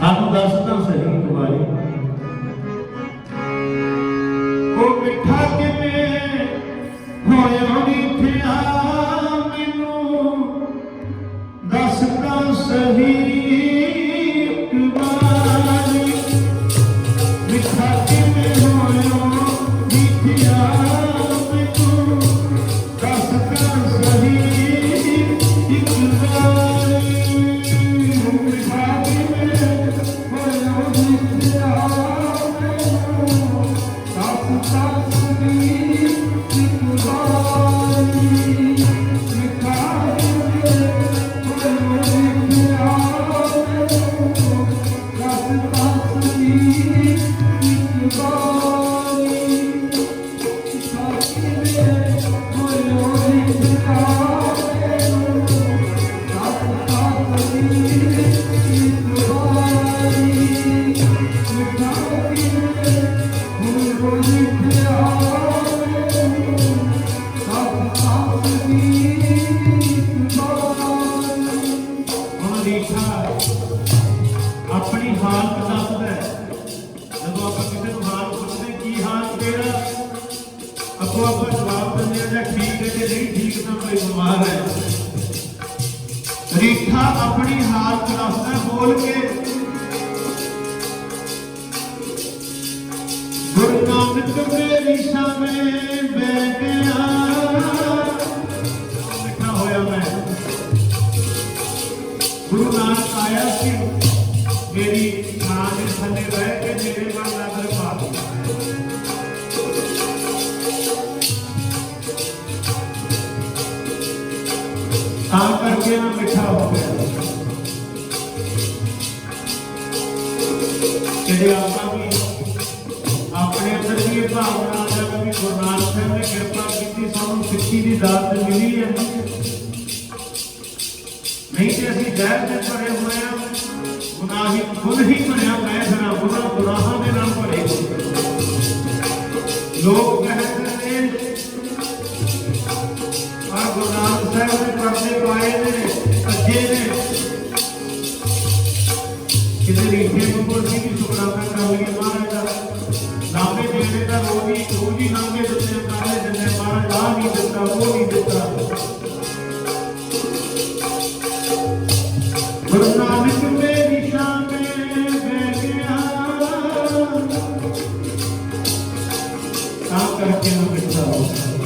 ਸਾਨੂੰ ਦੱਸਦਾ ਸਹਿਣ ਕੁਮਾਰੀ ਕੋ ਮਿੱਠਾ ਕਿਵੇਂ ਹੋਇਆ? में कोई बीमार है। रेखा अपनी हालत रखता बोल के गुरु नानक के में बैठ होया मैं। गुरु नानक आया मेरी थले बह के मेरे बना ਤਾਂ ਕਰਕੇ ਨਾ ਮਿੱਠਾ ਹੋ ਗਿਆ। ਜਿਹੜੇ ਆਪਾਂ ਵੀ ਆਪਣੇ ਅੰਦਰ ਵੀ ਇਹ ਭਾਵਨਾ ਆ ਜਾਵੇ ਵੀ ਗੁਰੂ ਸਾਹਿਬ ਨੇ ਕਿਰਪਾ ਕੀਤੀ, ਸਾਨੂੰ ਸਿੱਖੀ ਦੀ ਦਾਤ ਮਿਲੀ ਹੈ। ਨਹੀਂ ਤੇ ਅਸੀਂ ਜ਼ਹਿਰ ਦੇ ਭਰੇ ਹੋਏ ਆ ਗੁਨਾਹੀ ਖੁਦ ਹੀ ਭਰਿਆ ਮੈਂ ਸਰਾ ਗੁਨਾਹਾਂ ਦੇ ਨਾਲ ਭਰੇ। ਲੋਕ ਕਹਿੰਦੇ इसे देखने को बोलते कि शुक्राना कावली महाराज नामे देने का रोगी रोगी नामे देने काले देने महाराज आ नहीं देता वो नहीं देता गुरु नानक मेरी शाम में बह गया काम करके ना बिठा